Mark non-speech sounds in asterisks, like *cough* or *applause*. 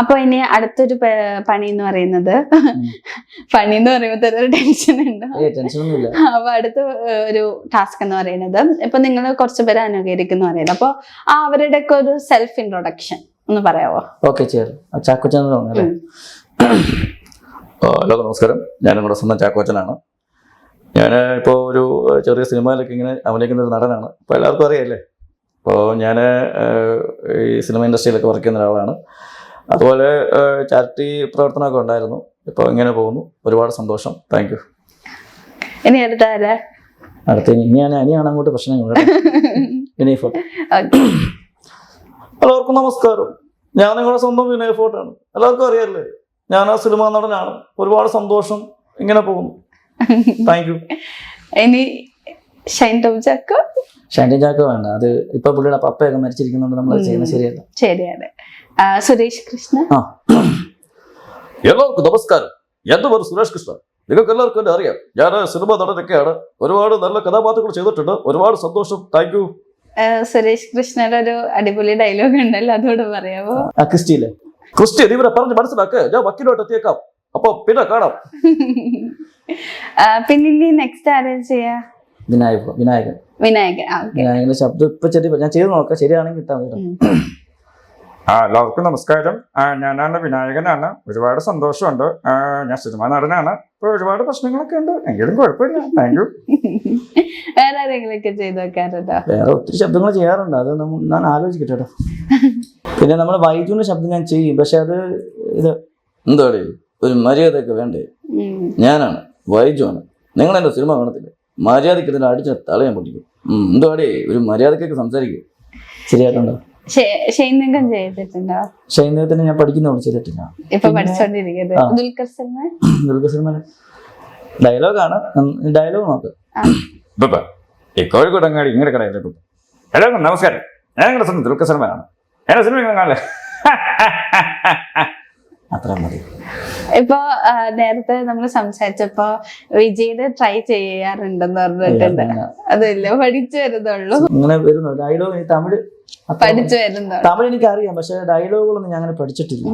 അപ്പൊ ഇനി അടുത്തൊരു പണി എന്ന് പറയുന്നത് പണി എന്ന് പറയുമ്പോൾ തന്നെ ഒരു ടെൻഷൻ ഉണ്ട്. അപ്പൊ അടുത്ത ഒരു ടാസ്ക് എന്ന് പറയുന്നത്. ഇപ്പൊ നിങ്ങൾ കുറച്ച് പേര് അനുകരിക്കുന്നു പറയുന്നത് അപ്പൊ ആ അവരുടെ ഒക്കെ ഒരു സെൽഫ് ഇൻട്രൊഡക്ഷൻ ഒന്ന് പറയാവോ? ഓക്കെ ഹലോ നമസ്കാരം. ഞാൻ നമ്മുടെ സ്വന്തം ചാക്കോച്ചനാണ്. ഞാൻ ഇപ്പോൾ ഒരു ചെറിയ സിനിമയിലൊക്കെ ഇങ്ങനെ അഭിനയിക്കുന്ന ഒരു നടനാണ്. ഇപ്പോൾ എല്ലാവർക്കും അറിയാമല്ലേ അപ്പോൾ ഞാൻ ഈ സിനിമ ഇൻഡസ്ട്രിയിലൊക്കെ വർക്ക് ചെയ്യുന്ന ഒരാളാണ്. അതുപോലെ ചാരിറ്റി പ്രവർത്തനമൊക്കെ ഉണ്ടായിരുന്നു. ഇപ്പോൾ ഇങ്ങനെ പോകുന്നു. ഒരുപാട് സന്തോഷം. താങ്ക് യു ഇനി അടുത്ത അടുത്ത ഇനി ഇനിയാണ് ഇനിയാണ് അങ്ങോട്ട് പ്രശ്നങ്ങൾ *laughs* ഇനി ഫോർട്ട് എല്ലാവർക്കും നമസ്കാരം. ഞാൻ നിങ്ങളുടെ സ്വന്തം വിനയ ഫോർട്ടാണ് എല്ലാവർക്കും അറിയാല്ലേ? ഞാൻ ആ സിനിമാ നടനാണ്. ഒരുപാട് സന്തോഷം. ഇങ്ങനെ പോകുന്നു. താങ്ക് യു *laughs* ഇനി Shine Tom Chacko Shandy Chacko വേണ്ട. അത് ഇപ്പൊ പുള്ളിയുടെ പപ്പയൊക്കെ മരിച്ചിരിക്കുന്നോണ്ട് നമ്മൾ ചെയ്യുന്നത് ശരിയല്ല ശരിയാണ് സുരേഷ് കൃഷ്ണ. എല്ലാവർക്കും നമസ്കാരം. എന്റെ പേര് സുരേഷ് കൃഷ്ണ നിങ്ങൾക്ക് എല്ലാവർക്കും എന്നെ അറിയാം. ഞാൻ സിനിമ നടനൊക്കെയാണ്. ഒരുപാട് നല്ല കഥാപാത്രങ്ങൾ ചെയ്തിട്ടുണ്ട്. ഒരുപാട് സന്തോഷം. താങ്ക് യു സുരേഷ് കൃഷ്ണയുടെ ഒരു അടിപൊളി ഡയലോഗ് ഉണ്ടല്ലോ അതോട് പറയാമോ ക്രിസ്റ്റിയിലെ ക്രിസ്റ്റി നീ ഇവരെ പറഞ്ഞ് മനസ്സിലാക്ക്. ഞാൻ വക്കീലോട്ട് എത്തിയേക്കാം. അപ്പൊ പിന്നെ കാണാം. പിന്നെ നെക്സ്റ്റ് ആരേഞ്ച് ചെയ്യാ? വിനായകൻ. വിനായകൻ വിനായകൻ വിനായകന്റെ ശബ്ദം ഇപ്പൊ ചെറിയ ഞാൻ ചെയ്ത് നോക്കാം. ശരിയാണെങ്കിൽ കിട്ടാൻ ആ എല്ലാവർക്കും നമസ്കാരം. ആ, ഞാനാണ് വിനായകനാണ്. ഒരുപാട് സന്തോഷമുണ്ട്. ആ, ഞാൻ സിനിമാ നടനാണ്. ഇപ്പൊ ഒരുപാട് പ്രശ്നങ്ങളൊക്കെ ഉണ്ട്. എങ്കിലും കുഴപ്പമില്ല. താങ്ക് യു വേറെ ആരെങ്കിലൊക്കെ ചെയ്ത് വെക്കാറുണ്ടോ? വേറെ ഒത്തിരി ശബ്ദങ്ങൾ ചെയ്യാറുണ്ട്. അത് ഞാൻ ആലോചിക്കട്ടെ കേട്ടോ പിന്നെ നമ്മൾ വൈദ്യുവിന്റെ ശബ്ദം ഞാൻ ചെയ്യും. പക്ഷെ അത് ഇത് എന്താടി? ഒരു മര്യാദയൊക്കെ വേണ്ടേ. ഞാനാണ് ആണ് നിങ്ങൾ എന്റെ സിനിമ കാണത്തില്ല? മര്യാദയ്ക്ക് ഇതിനെ അടിച്ച തളയാൻ പൊട്ടിക്കും. എന്തോ അടേ ഒരു മര്യാദക്കൊക്കെ സംസാരിക്കും. ശരിയായിട്ടുണ്ടോ? ഷെ- ഷെയ്ൻ നിങ്കം ചെയ്തിട്ടുണ്ടോ? ഷൈനത്തിന് ഞാൻ പഠിക്കുന്നോട് ചെയ്തിട്ടില്ല. ഇപ്പൊ പഠിച്ചോണ്ടിരിക്കുന്നത്. ദുൽഖർ സൽമാൻ? സിനിമ ഡയലോഗാണ്. ഡയലോഗ് നോക്ക്. കോഴിക്കോട് അങ്ങാടി ഇങ്ങനെ കടയല്ലേ എല്ലാവർക്കും നമസ്കാരം. ഞാൻ നിങ്ങളുടെ സ്വന്തം ദുൽഖർ സൽമാനാണ്. എന്റെ സിനിമ കാണില്ലേ അത്ര മതി. ഇപ്പൊ നേരത്തെ നമ്മൾ സംസാരിച്ചപ്പോ വിജയുടെ ട്രൈ ചെയ്യാറുണ്ടെന്ന് പറഞ്ഞിട്ടുണ്ട്. അതല്ല? പഠിച്ചു വരുന്നുള്ളൂ. അങ്ങനെ വരുന്നു ഡയലോഗ് തമിഴ് പഠിച്ചു വരുന്നു തമിഴ് എനിക്ക് അറിയാം പക്ഷെ ഡയലോഗുകളൊന്നും ഞാൻ അങ്ങനെ പഠിച്ചിട്ടില്ല.